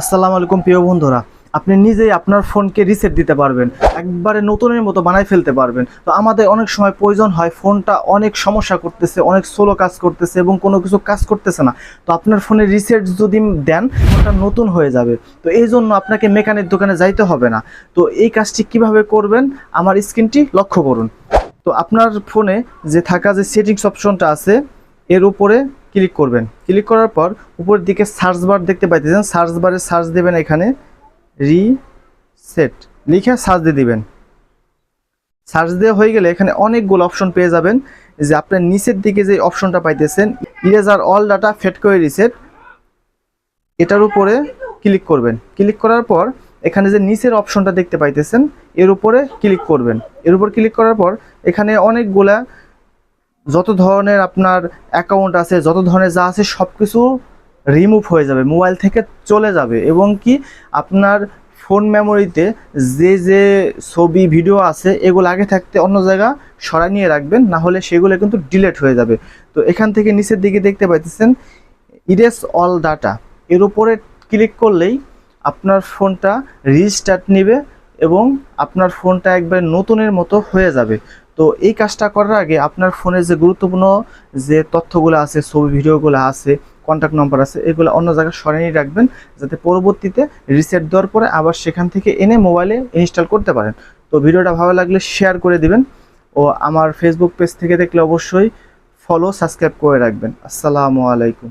আসসালামু আলাইকুম প্রিয় বন্ধুরা, আপনি নিজেই আপনার ফোনকে রিসেট দিতে পারবেন, একবারে নতুনের মতো বানাই ফেলতে পারবেন। তো আমাদের অনেক সময় প্রয়োজন হয় ফোনটা অনেক সমস্যা করতেছে, অনেক স্লো কাজ করতেছে এবং কোনো কিছু কাজ করতেছে না। তো আপনার ফোনে রিসেট যদি দেন, ফোনটা নতুন হয়ে যাবে। তো এই জন্য আপনাকে মেকানিক দোকানে যাইতে হবে না। তো এই কাজটি কীভাবে করবেন, আমার স্ক্রিনটি লক্ষ্য করুন। তো আপনার ফোনে যে থাকা যে সেটিংস অপশনটা আছে, এর উপরে ক্লিক করবেন। ক্লিক করার পর উপরের দিকে সার্চ বার দেখতে পাইতেছেন। সার্চ বারে সার্চ দেবেন এখানে রিসেট। লিখে সার্চ দিয়ে দিবেন। সার্চ দেওয়া হয়ে গেলে এখানে অনেকগুলো অপশন পেয়ে যাবেন। যে আপনার নিচের দিকে যে অপশনটা পাইতেছেন, ইরেজার অল ডাটা ফেট করে রিসেট। এটার উপরে ক্লিক করবেন। ক্লিক করার পর এখানে যে নিচের অপশনটা দেখতে পাইতেছেন, এর উপরে ক্লিক করবেন। এর উপর ক্লিক করার পর এখানে অনেকগুলা যত ধরনের আপনার অ্যাকাউন্ট আছে, যত ধরনের যা আছে সব কিছু রিমুভ হয়ে যাবে মোবাইল থেকে চলে যাবে। এবং কি আপনার ফোন মেমোরিতে যে যে ছবি ভিডিও আছে, এগুলো আগে থাকতে অন্য জায়গা সরাই নিয়ে রাখবেন, না হলে সেগুলো কিন্তু ডিলেট হয়ে যাবে। তো এখান থেকে নিচের দিকে দেখতে পাইতেছেন ইরেস অল ডাটা এর উপরে ক্লিক করলেই আপনার ফোনটা রিস্টার্ট নেবে এবং আপনার ফোনটা একবারে নতুনের মতো হয়ে যাবে। তো এই কাজটা করার আগে আপনার ফোনে যে গুরুত্বপূর্ণ যে তথ্যগুলো আছে, ছবি, ভিডিওগুলো আছে কন্ট্যাক্ট নম্বর আছে, এগুলো অন্য জায়গায় সরিয়ে রাখবেন যাতে পরবর্তীতে রিসেট দেওয়ার পরে আবার সেখান থেকে এনে মোবাইলে ইনস্টল করতে পারেন। তো ভিডিওটা ভালো লাগলে শেয়ার করে দিবেন ও আমার ফেসবুক পেজ থেকে দেখলে অবশ্যই ফলো সাবস্ক্রাইব করে রাখবেন। আসসালামু আলাইকুম।